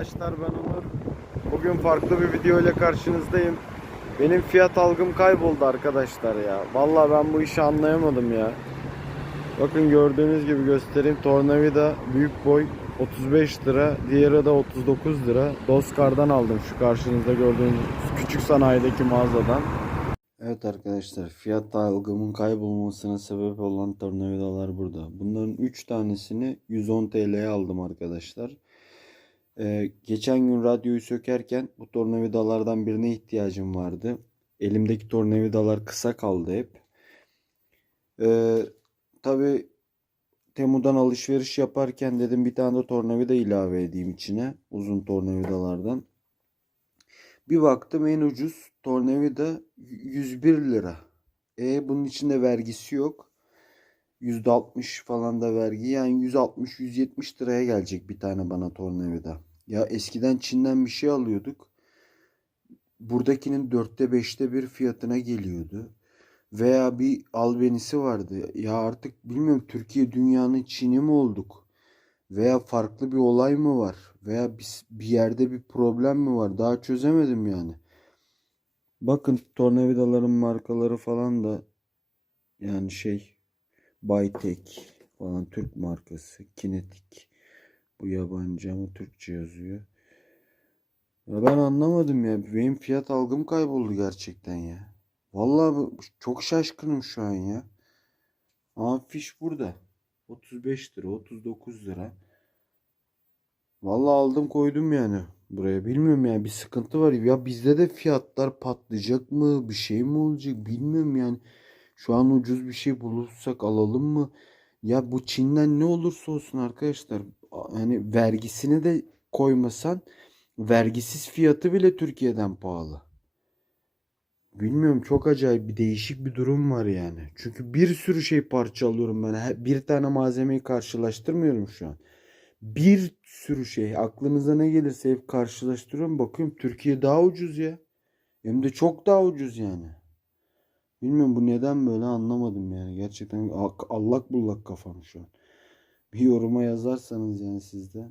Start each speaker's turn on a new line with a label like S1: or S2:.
S1: Arkadaşlar ben Onur. Bugün farklı bir video ile karşınızdayım. Benim fiyat algım kayboldu arkadaşlar ya. Vallahi ben bu işi anlayamadım ya. Bakın gördüğünüz gibi göstereyim. Tornavida büyük boy 35 lira. Diğeri de 39 lira. Doskar'dan aldım şu karşınızda gördüğünüz küçük sanayideki mağazadan. Evet arkadaşlar fiyat algımın kaybolmasına sebep olan tornavidalar burada. Bunların 3 tanesini 110 TL'ye aldım arkadaşlar. Ee, geçen gün radyoyu sökerken bu tornavidalardan birine ihtiyacım vardı. Elimdeki tornavidalar kısa kaldı hep. Ee, Tabi Temu'dan alışveriş yaparken dedim bir tane de tornavida ilave edeyim içine. Uzun tornavidalardan. Bir baktım en ucuz tornavida 101 lira. E bunun içinde vergisi yok. %60 falan da vergi. Yani 160-170 liraya gelecek bir tane bana tornavida. Ya eskiden Çin'den bir şey alıyorduk. Buradakinin dörtte beşte bir fiyatına geliyordu. Veya bir albenisi vardı. Ya artık bilmiyorum Türkiye dünyanın Çin'i mi olduk? Veya farklı bir olay mı var? Veya bir, bir yerde bir problem mi var? Daha çözemedim yani. Bakın tornavidaların markaları falan da yani şey Baytek falan Türk markası. Kinetik. Bu yabancı ama Türkçe yazıyor. Ya ben anlamadım ya. Benim fiyat algım kayboldu gerçekten ya. Vallahi çok şaşkınım şu an ya. Ama fiş burada. 35 lira, 39 lira. Vallahi aldım koydum yani buraya. Bilmiyorum yani bir sıkıntı var. Ya bizde de fiyatlar patlayacak mı? Bir şey mi olacak? Bilmiyorum yani. Şu an ucuz bir şey bulursak alalım mı? Ya bu Çin'den ne olursa olsun arkadaşlar. Hani vergisini de koymasan vergisiz fiyatı bile Türkiye'den pahalı. Bilmiyorum çok acayip bir değişik bir durum var yani. Çünkü bir sürü şey parça alıyorum ben. Bir tane malzemeyi karşılaştırmıyorum şu an. Bir sürü şey. Aklınıza ne gelirse hep karşılaştırıyorum. Bakıyorum Türkiye daha ucuz ya. Hem de çok daha ucuz yani. Bilmiyorum bu neden böyle anlamadım yani. Gerçekten ak- allak bullak kafam şu an. Bir yoruma yazarsanız yani sizde.